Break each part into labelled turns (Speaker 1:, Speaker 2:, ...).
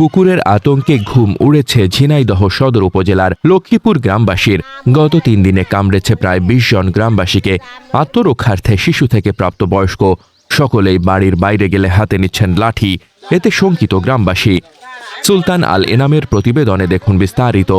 Speaker 1: কুকুরের আতঙ্কে ঘুম উড়েছে ঝিনাইদহ সদর উপজেলার লক্ষ্মীপুর গ্রামবাসীর। গত তিন দিনে কামড়েছে প্রায় বিশ জন গ্রামবাসীকে। আত্মরক্ষার্থে শিশু থেকে প্রাপ্ত বয়স্ক সকলেই বাড়ির বাইরে গেলে হাতে নিচ্ছেন লাঠি। এতে শঙ্কিত গ্রামবাসী। সুলতান আল এনামের প্রতিবেদনে দেখুন বিস্তারিত।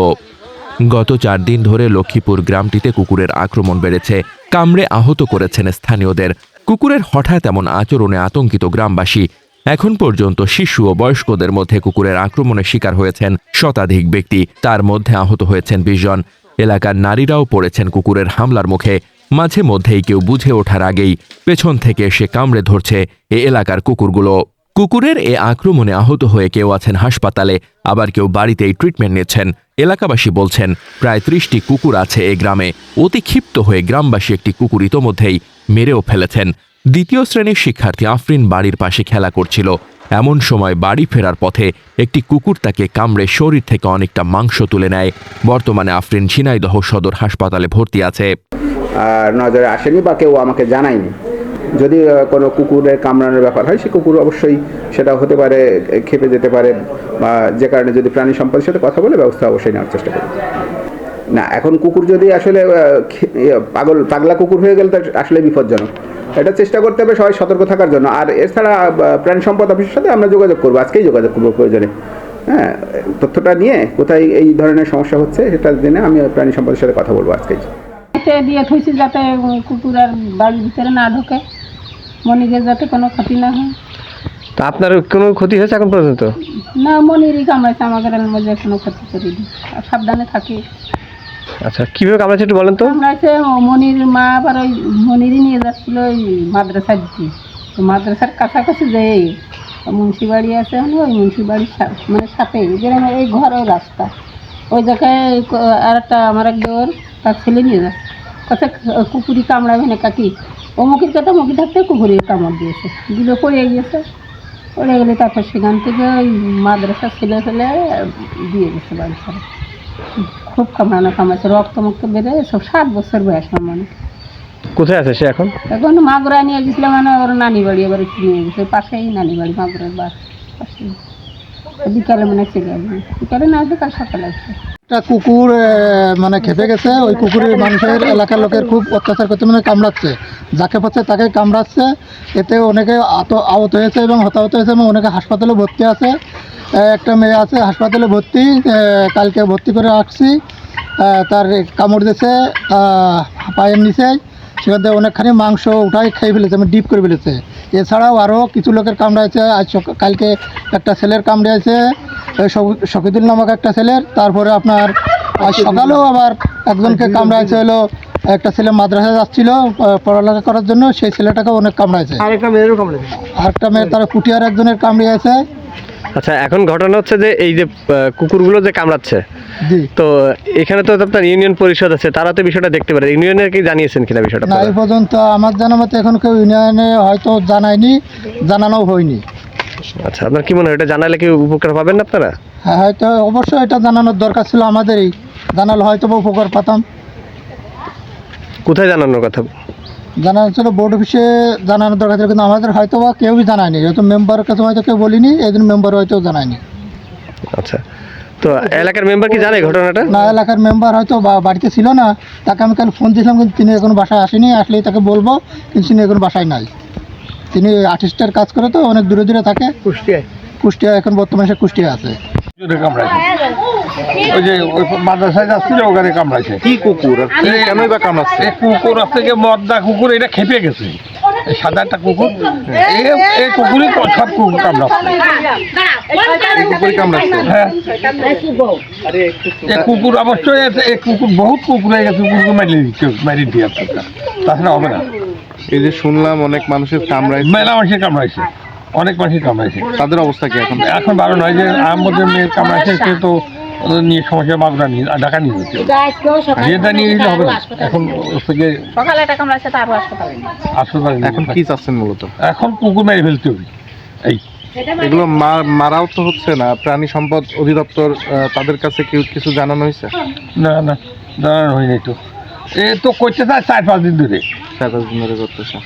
Speaker 1: গত চার দিন ধরে লক্ষ্মীপুর গ্রামটিতে কুকুরের আক্রমণ বেড়েছে। কামড়ে আহত করেছেন স্থানীয়দের। কুকুরের হঠাৎ এমন আচরণে আতঙ্কিত গ্রামবাসী। এখন পর্যন্ত শিশু ও বয়স্কদের মধ্যে কুকুরের আক্রমণের শিকার হয়েছেন শতাধিক ব্যক্তি। তার মধ্যে আহত হয়েছেন বিশ জন। এলাকার নারীরাও পড়েছেন কুকুরের হামলার মুখে। মাঝে মধ্যেই কেউ বুঝে ওঠার আগেই পেছন থেকে এসে কামড়ে ধরছে এ এলাকার কুকুরগুলো। কুকুরের এ আক্রমণে আহত হয়ে কেউ আছেন হাসপাতালে, আবার কেউ বাড়িতেই ট্রিটমেন্ট নিচ্ছেন। এলাকাবাসী বলছেন, প্রায় ত্রিশটি কুকুর আছে এ গ্রামে। অতি ক্ষিপ্ত হয়ে গ্রামবাসী একটি কুকুর ইতোমধ্যেই মেরেও ফেলেছেন। দ্বিতীয় শ্রেণির শিক্ষার্থী আফরিন বাড়ির পাশে খেলা করছিল। এমন সময় বাড়ি ফেরার পথে একটি কুকুর তাকে কামড়ে শরীর থেকে অনেকটা মাংস তুলে নেয়। বর্তমানে আফরিন ঝিনাইদহ সদর হাসপাতালে ভর্তি আছে।
Speaker 2: আর নজরে আসেনি বা কেউ আমাকে জানায়নি। যদি কোনো কুকুরের কামড়ানোর ব্যাপার হয়, সে কুকুর অবশ্যই সেটা হতে পারে, খেপে যেতে পারে বা যে কারণে যদি প্রাণী সম্পদের সাথে কথা বলে, ব্যবস্থা অবশ্যই নেওয়ার চেষ্টা করি না এখন কুকুর যদি আসলে ইয়ে, পাগল পাগলা কুকুর হয়ে গেলে তো আসলে বিপজ্জনক। এটা চেষ্টা করতে হবে সবাই সতর্ক থাকার জন্য। আর এছাড়া প্রাণী সম্পদ অফিসের সাথে আমরা যোগাযোগ করব আজকেই যোগাযোগ করব প্রয়োজনে। হ্যাঁ তথ্যটা নিয়ে কোথায় এই ধরনের সমস্যা হচ্ছে সেটা জেনে আমি প্রাণী সম্পদের সাথে কথা বলব আজকেই।
Speaker 3: এতে দিয়ে থইছি যাতে কুকুর আর বাড়ির ভিতরে না ঢোকে। মনিরের যাতে কোনো ক্ষতি না হয়।
Speaker 4: তা আপনার কোনো ক্ষতি হয়েছে এখন পর্যন্ত?
Speaker 3: না মনিরই কামাইছে আমাদের মধ্যে কোনো ক্ষতি করিনি। আর সাবধানে থাকি।
Speaker 4: আচ্ছা কীভাবে কামড়াচ্ছে একটু বলেন তো।
Speaker 3: কামড়াইছে ও মনির মা আবার ওই মনিরই নিয়ে যাচ্ছিল ওই মাদ্রাসার দিকে। তো মাদ্রাসার কাছাকাছি যে মুন্সি বাড়ি আছে মানে ওই মুন্সি বাড়ির মানে সাথে যেরকম এই ঘর ওই রাস্তা। ওই জায়গায় আর একটা আমার এক দেওয়ার তার ছেলে নিয়ে যাচ্ছে। কথা কুকুরি কামড়াবে না কাকি? ও মুখির কথা মুখি থাকতে কুকুরি কামড় দিয়েছে। দিলে পড়ে গিয়েছে। পড়ে গেলে তারপর সেখান থেকে ওই মাদ্রাসা ছেলে ফেলে দিয়ে গেছে বাড়ি ছাড়া। খুব কামড়ানো রক্ত মুক্ত বেড়ে সব সাত বছর বয়স আমার মনে।
Speaker 4: কোথায় আছে সে এখন?
Speaker 3: এখন মাগুরা নিয়ে গেছিলাম মানে ওর নানি বাড়ি এবার নিয়ে গেছে? পাশেই নানি বাড়ি মাগুরার বাস পাশেই। বিকালে মনে হচ্ছে গেল। বিকালে না আসবে কাল সকালে আসবে।
Speaker 5: একটা কুকুর মানে খেপে গেছে ওই কুকুরের মানুষের এলাকার লোকের খুব অত্যাচার করতে মানে কামড়াচ্ছে। যাকে পাচ্ছে তাকে কামড়াচ্ছে এতে অনেকে আত আহত হয়েছে এবং হতাহত হয়েছে এবং অনেকে হাসপাতালে ভর্তি আছে। একটা মেয়ে আছে হাসপাতালে ভর্তি কালকে ভর্তি করে রাখছি। আহ, তার কামড় দিয়েছে পায়ের নিচে। সেখান থেকে অনেকখানি মাংস উঠাই খেয়ে ফেলেছে মানে ডিপ করে ফেলেছে। এছাড়াও আরও কিছু লোকের কামড়াইছে আজ কালকে একটা ছেলের কামড়িয়েছে ওই শকিদুল নামক একটা ছেলের। তারপরে আপনার আজ সকালেও আবার একজনকে কামড়াইছে হলো একটা ছেলে মাদ্রাসায় যাচ্ছিল পড়ালেখা করার জন্য। সেই ছেলেটাকে অনেক কামড়াইছে।
Speaker 4: আরেকটা মেয়েরও কামড়েছে
Speaker 5: আরেকটা মেয়ে তারা কুটিয়ার একজনের কামড়িয়েছে
Speaker 4: আচ্ছা এখন ঘটনা হচ্ছে যে এই যে কুকুরগুলো যে কামড়াচ্ছে তো এখানে তো আপনার ইউনিয়ন পরিষদ আছে তারা তো বিষয়টা দেখতে পারে। ইউনিয়নের কি জানিয়েছেন কিনা বিষয়টা
Speaker 5: না এই পর্যন্ত আমার জানা মতে এখন কেউ ইউনিয়নে হয়তো জানায়নি জানানো হয়নি।
Speaker 4: আচ্ছা আপনার কি মনে হয় এটা জানালে কি উপকার পাবেন না আপনারা?
Speaker 5: হ্যাঁ হয়তো অবশ্যই এটা জানানোর দরকার ছিল আমাদেরই। জানালে হয়তো উপকার পেতাম।
Speaker 4: কোথায় জানানোর কথা?
Speaker 5: জানানো ছিল বোর্ড অফিসে জানানোর দরকার ছিল কিন্তু আমাদের হয়তো বা কেউই জানায়নি। যেহেতু মেম্বারের কাছে হয়তো কেউ বলিনি এই জন্য মেম্বার হয়তো জানায়নি।
Speaker 4: আচ্ছা। তো এলাকার মেম্বার কি জানে ঘটনাটা?
Speaker 5: না এলাকার মেম্বার হয়তো বাড়িতে ছিল না তাকে আমি কাল ফোন দিয়েছিলাম কিন্তু তিনি এখন বাসায় আসেনি আসলেই তাকে বলব কিন্তু তিনি এখন বাসায় নাই। তিনি আর্টিস্টের কাজ করে তো অনেক দূরে দূরে থাকে।
Speaker 4: কুষ্টিয়ায়।
Speaker 5: কুষ্টিয়া এখন বর্তমানে সে কুষ্টিয়া আছে।
Speaker 6: ওই যে ওই মাদ্রাসায় যাচ্ছিল ওখানে কামড়াইছে।
Speaker 4: কি কুকুর? কেনই বা কামড়াচ্ছে?
Speaker 6: কুকুর আছে যে মদ্দা কুকুর এটা খেপে গেছে। সাদা একটা কুকুর। এই এই কুকুরই সব কুকুর কামড়াচ্ছে।
Speaker 4: এই কুকুরই কামড়াচ্ছে।
Speaker 6: হ্যাঁ। এই কুকুর অবশ্যই আছে এই কুকুর বহুত কুকুর হয়ে গেছে কুকুরকে মারিয়ে দিচ্ছে মারিয়ে দিয়ে তাছাড়া হবে না।
Speaker 7: এই যে শুনলাম অনেক মানুষের কামড়ায়
Speaker 6: মেলা মানুষের কামড়াইছে। অনেক মানুষের কামড়াইছে।
Speaker 7: তাদের অবস্থা কি এখন?
Speaker 6: এখন বারো নয় যে আমাদের মেয়ের কামড়াইছে সে তো ওদের নিয়ে সমস্যা মাগুরা নিয়ে ঢাকা নিয়ে যাচ্ছে যেটা নিয়ে দিলে হবে না। এখন ওর থেকে
Speaker 3: সকালে একটা কামড়াচ্ছে তারপর হাসপাতালে
Speaker 6: হাসপাতালে
Speaker 7: এখন কি চাচ্ছেন মূলত?
Speaker 6: এখন কুকুর মেরে ফেলতে হবে। এই।
Speaker 7: এগুলো মা- মারাও তো হচ্ছে না। প্রাণী সম্পদ অধিদপ্তর তাদের কাছে কেউ কিছু জানানো হয়েছে?
Speaker 6: না না জানানো হয়নি তো। এ তো করতে চায় চার পাঁচ দিন ধরে।
Speaker 7: চার পাঁচ দিন ধরে করতেছে।